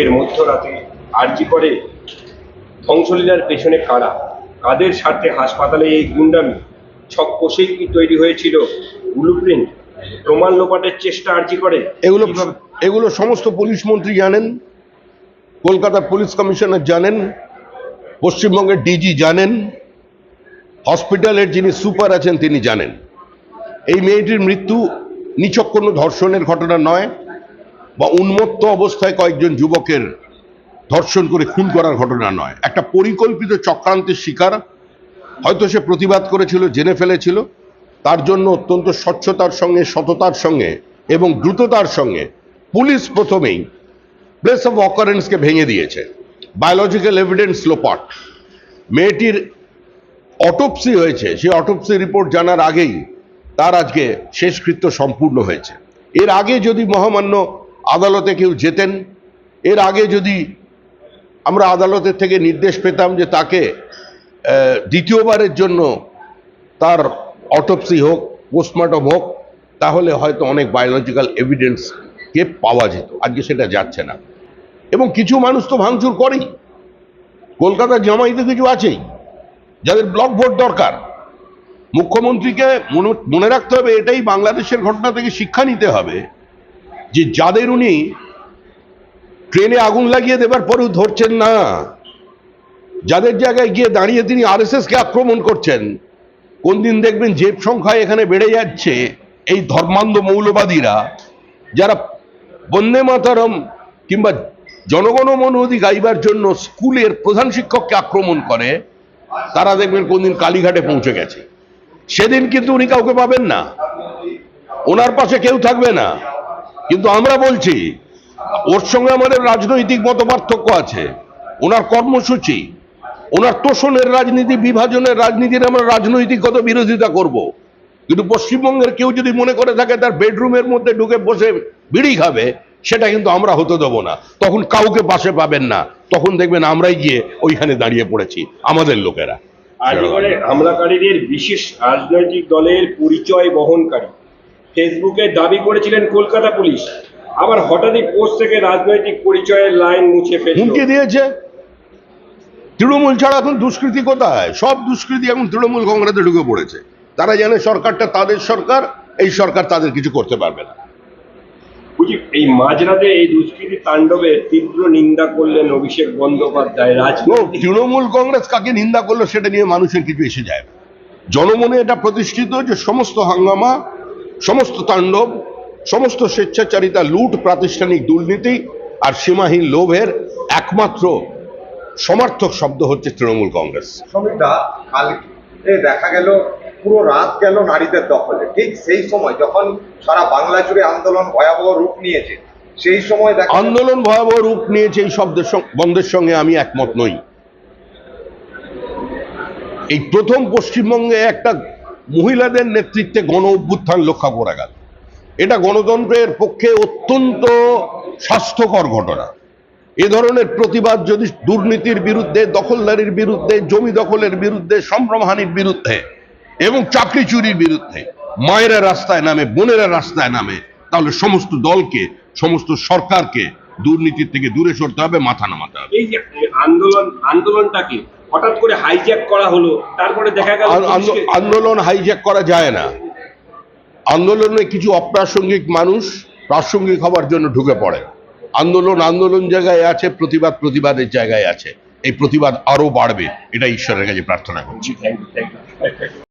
এর মধ্যরাতে আরজি করে ধ্বংসলীলার পেছনে কারা? কাদের স্বার্থে হাসপাতালে এই গুন্ডামি? ছক কষেই কি তৈরি হয়েছিল? ব্লুপ্রিন্ট প্রমাণ লোপাটের চেষ্টা আরজি করে? এগুলো এগুলো সমস্ত পুলিশ মন্ত্রী জানেন কলকাতার পুলিশ কমিশনার জানেন পশ্চিমবঙ্গের ডিজি জানেন হসপিটালের যিনি সুপার আছেন তিনি জানেন। এই মেয়েটির মৃত্যু নিচক কোনো ধর্ষণের ঘটনা নয়। বা উন্মত্ত অবস্থায় কয়েকজন যুবকের ধর্ষণ করে খুন করার ঘটনা নয়। একটা পরিকল্পিত চক্রান্তের শিকার, হয়তো সে প্রতিবাদ করেছিল, জেনে ফেলেছিল, তার জন্য অত্যন্ত স্বচ্ছতার সঙ্গে, সততার সঙ্গে এবং দ্রুততার সঙ্গে পুলিশ প্রথমেই প্লেস অফ অকারেন্সকে ভেঙে দিয়েছে। বায়োলজিক্যাল এভিডেন্স লোপাট। মেয়েটির অটোপসি হয়েছে। সেই অটোপসি রিপোর্ট জানার আগেই তার আজকে শেষকৃত্য সম্পূর্ণ হয়েছে। এর আগে যদি মহামান্য আদালতে কেউ যেতেন। এর আগে যদি আমরা আদালতের থেকে নির্দেশ পেতাম যে তাকে দ্বিতীয়বারের জন্য তার অটোপসি হোক পোস্টমর্টম হোক, তাহলে হয়তো অনেক বায়োলজিক্যাল এভিডেন্সকে পাওয়া যেত। আজকে সেটা যাচ্ছে না। এবং কিছু মানুষ তো ভাঙচুর করেই। কলকাতার জামাইতে কিছু আছেই, যাদের ব্লক ভোট দরকার। মুখ্যমন্ত্রীকে মনে- মনে রাখতে হবে, এটাই বাংলাদেশের ঘটনা থেকে শিক্ষা নিতে হবে। যে যাদের উনি ট্রেনে আগুন লাগিয়ে দেবার পরেও ধরছেন না, যাদের জায়গায় গিয়ে দাঁড়িয়ে তিনি আরএসএস কে আক্রমণ করছেন, কোন দিন দেখবেন জেপ সংখ্যায় এখানে বেড়ে যাচ্ছে এই ধর্মান্ধ মৌলবাদীরা, যারা বন্দে মাতারম কিংবা জনগণমন অধি গাইবার জন্য স্কুলের প্রধান শিক্ষককে আক্রমণ করে, তারা দেখবেন কোনদিন কালীঘাটে পৌঁছে গেছে। সেদিন কিন্তু উনি কাউকে পাবেন না। ওনার পাশে কেউ থাকবে না। কিন্তু আমরা বলছি, ওর সঙ্গে আমাদের রাজনৈতিক মত পার্থক্য আছে। ওনার কর্মসূচি, ওনার তোষণের রাজনীতি, বিভাজনের রাজনীতির আমরা রাজনৈতিকগত বিরোধিতা করব। কিন্তু পশ্চিমবঙ্গের কেউ যদি মনে করে থাকে তার বেডরুমের মধ্যে ঢুকে বসে বিড়ি খাবে, সেটা কিন্তু আমরা হতে দেবো না। তখন কাউকে পাশে পাবেন না। তখন দেখবেন আমরাই গিয়ে ওইখানে দাঁড়িয়ে পড়েছি, আমাদের লোকেরা। আরজি হামলাকারীদের বিশেষ রাজনৈতিক দলের পরিচয় বহনকারী। ফেসবুকে দাবি করেছিলেন কলকাতা পুলিশ। আবার হঠাৎই পোস্ট থেকে রাজনৈতিক পরিচয়ের লাইন মুছে ফেলল। হুমকি দিয়েছে? তৃণমূল ছাড়া এখন দুষ্কৃতি কোথায়? সব দুষ্কৃতি এখন তৃণমূল কংগ্রেসে ঢুকে পড়েছে। তারা জানে সরকারটা তাদের সরকার এই সরকার তাদের কিছু করতে পারবে না। বুঝি এই মাঝরাতে এই দুষ্কৃতি তাণ্ডবে তীব্র নিন্দা করলেন অভিষেক বন্দ্যোপাধ্যায় রাজনৈতিক তৃণমূল কংগ্রেস কাকে নিন্দা করল সেটা নিয়ে মানুষের কিছু এসে যায় জনমনে এটা প্রতিষ্ঠিত যে সমস্ত হাঙ্গামা সমস্ত তাণ্ডব সমস্ত স্বেচ্ছাচারিতা লুট প্রাতিষ্ঠানিক দুর্নীতি আর সীমাহীন লোভের একমাত্র সমার্থক শব্দ হচ্ছে তৃণমূল কংগ্রেস। দেখা গেল পুরো রাত গেল নারীদের দখলে। ঠিক সেই সময় যখন সারা বাংলা জুড়ে আন্দোলন ভয়াবহ রূপ নিয়েছে সেই সময় দেখা আন্দোলন ভয়াবহ রূপ নিয়েছে এই শব্দের বন্ধের সঙ্গে আমি একমত নই। এই প্রথম পশ্চিমবঙ্গে একটা মহিলাদের নেতৃত্বে গণ অভ্যুত্থান লক্ষ্য করা গেল। এটা গণতন্ত্রের পক্ষে অত্যন্ত স্বাস্থ্যকর ঘটনা। এ ধরনের প্রতিবাদ যদি দুর্নীতির বিরুদ্ধে, দখলদারির বিরুদ্ধে, জমি দখলের বিরুদ্ধে, সম্ভ্রমহানির বিরুদ্ধে এবং চাকরি চুরির বিরুদ্ধে মায়েরা রাস্তায় নামে, বোনেরা রাস্তায় নামে, তাহলে সমস্ত দলকে, সমস্ত সরকারকে দুর্নীতির থেকে দূরে সরতে হবে, মাথা নামাতে হবে। এই যে আন্দোলন, আন্দোলনটাকে হঠাৎ করে হাইজ্যাক করা হলো তারপরে দেখা গেল আন্দোলন হাইজ্যাক করা যায় না। আন্দোলনে কিছু অপ্রাসঙ্গিক মানুষ প্রাসঙ্গিক হওয়ার জন্য ঢুকে পড়ে। আন্দোলন আন্দোলন জায়গায় আছে প্রতিবাদ প্রতিবাদের জায়গায় আছে। এই প্রতিবাদ আরও বাড়বে এটা ঈশ্বরের কাছে প্রার্থনা করছি।